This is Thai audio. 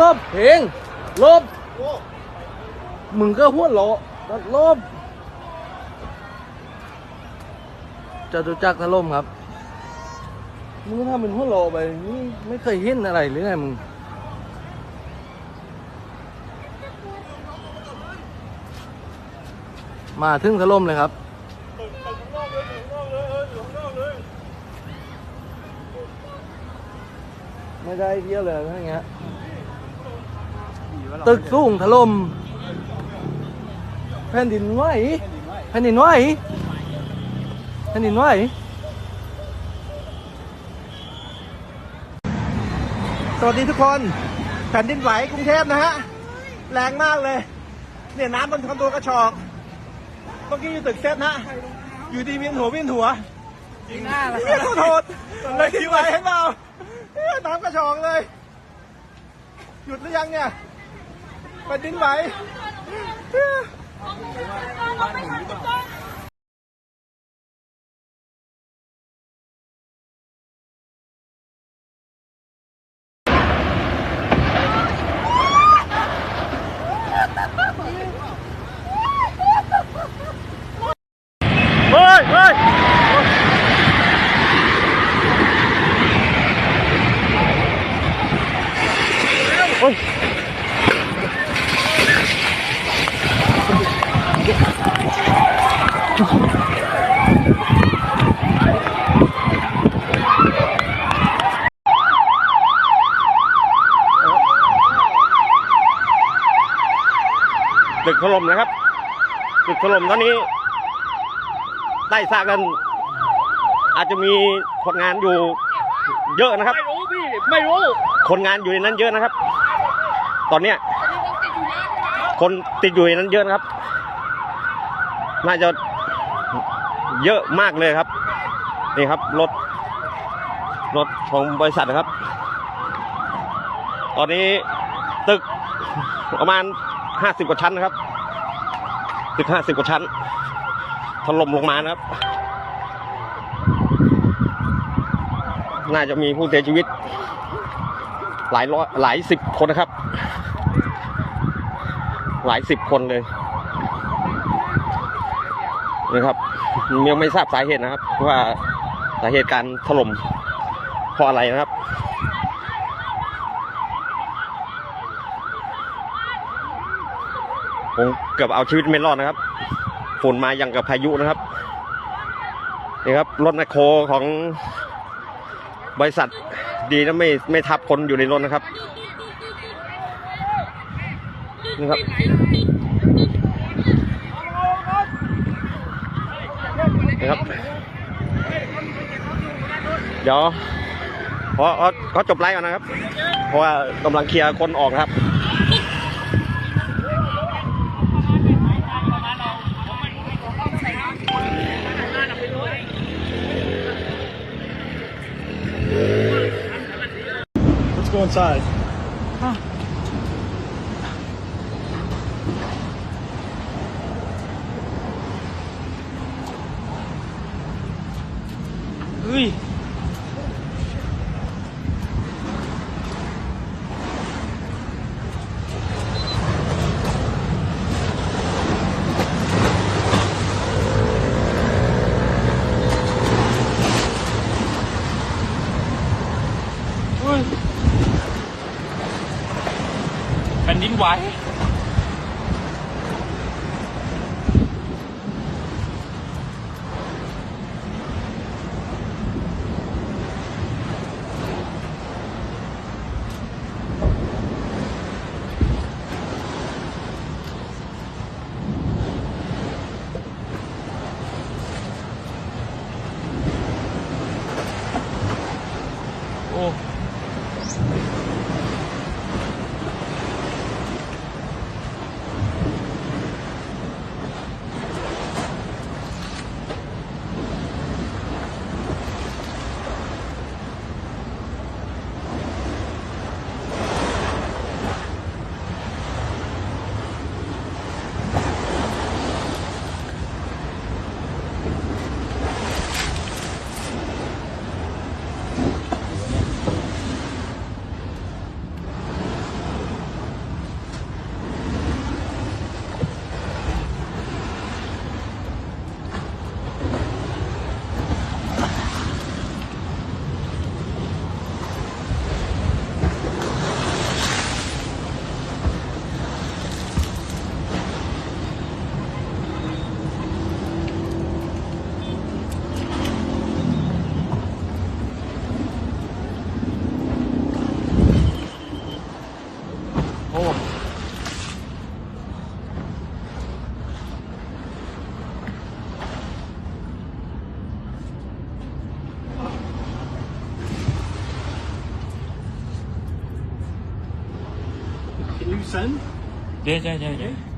ลบเพลงลบมึงก็หัวโลตัดลบจตุจักรถล่มครับ มึงทำเป็นหัวโลไปนี่ไม่เคยเห็นอะไรหรือไงมึง มาถึงถล่มเลยครับ ไม่ได้เที่ยวเลยถ้งเงี้ย ตึกสูงถล่มแผ่นดินไหวแผ่นดินไหวแผ่นดินไหวสวัสดีทุกคนแผ่นดินไหวกรุงเทพนะฮะ แรงมากเลย เนี่ยน้ำบนคอนโดกระชอกเมื่อกี้อยู่ตึกเซฟนะอยู่ดีเวียนหัวเวียนหัวจริงหน้าเลยขอโทษเลยที่ไหวให้เปล่าเนี่ยน้ำกระชอกเลย หยุดหรือยังเนี่ย แผ่นดินไหว เฮ้ยเฮ้ยโอ้ย ตึกถล่มนะครับ ตึกถล่มตอนนี้ ใต้ซากกัน อาจจะมีคนงานอยู่เยอะนะครับ ไม่รู้พี่ ไม่รู้ คนงานอยู่ในนั้นเยอะนะครับ ตอนเนี้ยคนติดอยู่ในนั้นเยอะนะครับ น่าจะเยอะมากเลยครับ นี่ครับรถรถของบริษัทนะครับ ตอนนี้ตึกประมาณห้าสิบกว่าชั้นนะครับ ตึกห้าสิบกว่าชั้นถล่มลงมานะครับ น่าจะมีผู้เสียชีวิต หลายร้อยหลายสิบคนนะครับ หลายสิบคนเลย นะครับยังไม่ทราบสาเหตุนะครับว่าสาเหตุการถล่มเพราะอะไรนะครับผมเกือบเอาชีวิตไม่รอดนะครับฝนมาอย่างกับพายุนะครับนี่ครับรถแมคโครของบริษัทดีนะไม่ไม่ทับคนอยู่ในรถนะครับนี่ครับ นี่ครับ เดี๋ยวเพราะเขาเขาจบไลฟ์ก่อนนะครับ เพราะว่ากำลังเคลียร์คนออกครับ Let's go inside เฮ้ย แผ่นดิ 神。对对对对。